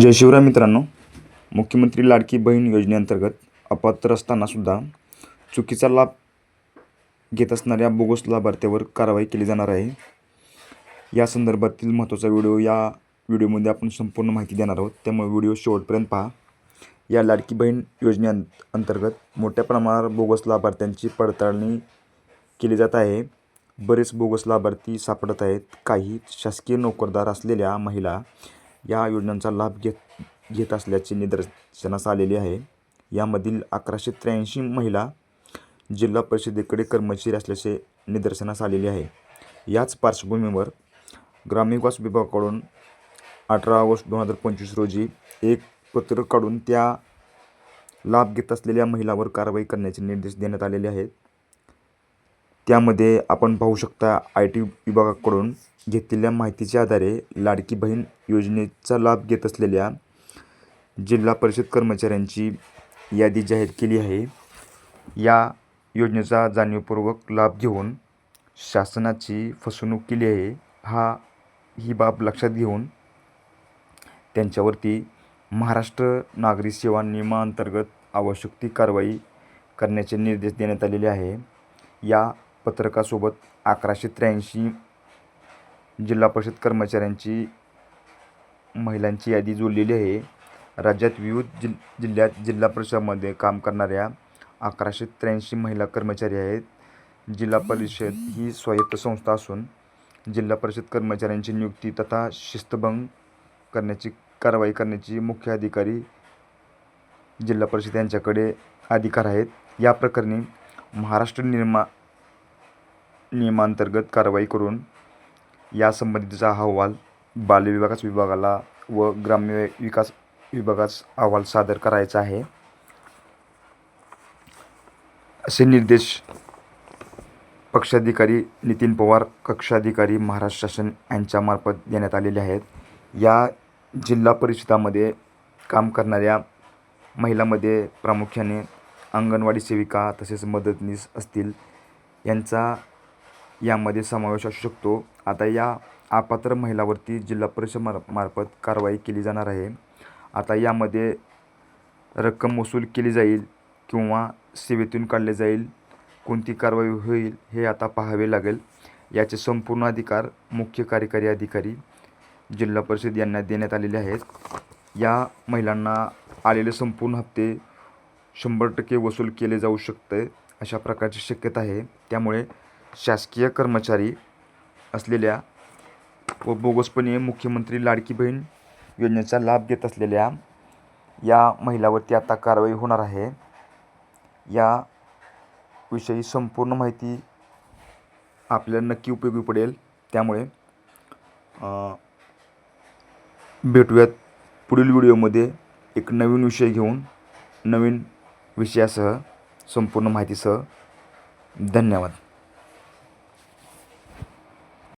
जय शिवराय मित्रांनो. मुख्यमंत्री लाडकी बहीण योजनेअंतर्गत अपात्र असतानासुद्धा चुकीचा लाभ घेत असणाऱ्या बोगस लाभार्थ्यावर कारवाई केली जाणार आहे. या संदर्भातील महत्त्वाचा व्हिडिओ या व्हिडिओमध्ये आपण संपूर्ण माहिती देणार आहोत. त्यामुळे व्हिडिओ शेवटपर्यंत पहा. या लाडकी बहीण योजने अंतर्गत मोठ्या प्रमाणावर बोगस लाभार्थ्यांची पडताळणी केली जात आहे. बरेच बोगस लाभार्थी सापडत आहेत. काही शासकीय नोकरदार असलेल्या महिला या योजनांचा लाभ घेत घेत असल्याचे निदर्शनास आलेले आहे. यामधील अकराशे त्र्याऐंशी महिला जिल्हा परिषदेकडे कर्मचारी असल्याचे निदर्शनास आलेले आहे. याच पार्श्वभूमीवर ग्रामविकास विभागाकडून अठरा ऑगस्ट दोन हजार पंचवीस रोजी एक पत्र काढून त्या लाभ घेत असलेल्या महिलावर कारवाई करण्याचे निर्देश देण्यात आलेले आहेत. त्यामध्ये आपण पाहू शकता आय टी विभागाकडून घेतलेल्या माहितीच्या आधारे लाडकी बहीण योजनेचा लाभ घेत असलेल्या जिल्हा परिषद कर्मचाऱ्यांची यादी जाहीर केली आहे. या योजनेचा जाणीवपूर्वक लाभ घेऊन शासनाची फसवणूक केली आहे. हा ही बाब लक्षात घेऊन त्यांच्यावरती महाराष्ट्र नागरी सेवा नियमाअंतर्गत आवश्यक ती कारवाई करण्याचे निर्देश देण्यात आलेले आहे. या पत्रकासोबत अकराशे त्र्याऐंशी जिल्हा परिषद कर्मचाऱ्यांची महिलांची यादी जोडलेली आहे. राज्यात विविध जिल जिल्ह्यात जिल्हा परिषदामध्ये काम करणाऱ्या अकराशे त्र्याऐंशी महिला कर्मचारी आहेत. जिल्हा परिषद ही स्वायत्त संस्था असून जिल्हा परिषद कर्मचाऱ्यांची नियुक्ती तथा शिस्तभंग करण्याची कारवाई करण्याची मुख्य अधिकारी जिल्हा परिषद यांच्याकडे अधिकार आहेत. या प्रकरणी महाराष्ट्र निर्मा नियमांतर्गत कारवाई करून यासंबंधीचा अहवाल बालविकास विभागाला व ग्राम्य विकास विभागास अहवाल सादर करायचा आहे. असे निर्देश पक्षाधिकारी नितीन पवार कक्षाधिकारी महाराष्ट्र शासन यांच्यामार्फत देण्यात आलेले आहेत. या जिल्हा परिषदामध्ये काम करणाऱ्या महिलामध्ये प्रामुख्याने अंगणवाडी सेविका तसेच मदतनीस असतील यांचा यामध्ये समावेश असू शकतो. आता या अपात्र महिलावरती जिल्हा परिषद मार मार्फत कारवाई केली जाणार आहे. आता यामध्ये रक्कम वसूल केली जाईल किंवा सेवेतून काढले जाईल. कोणती कारवाई होईल हे आता पाहावे लागेल. याचे संपूर्ण अधिकार मुख्य कार्यकारी अधिकारी जिल्हा परिषद यांना देण्यात आलेले आहेत. या महिलांना आलेले संपूर्ण हप्ते शंभर टक्के वसूल केले जाऊ शकते अशा प्रकारची शक्यता आहे. त्यामुळे शासकीय कर्मचारी असलेल्या व बोगसपणे मुख्यमंत्री लाडकी बहीण योजनेचा लाभ घेत असलेल्या या महिलावरती आता कारवाई होणार आहे. या विषयी संपूर्ण माहिती आपल्याला नक्की उपयोगी पडेल. त्यामुळे भेटूयात पुढील व्हिडिओमध्ये एक नवीन विषय घेऊन नवीन विषयासह संपूर्ण माहितीसह. धन्यवाद.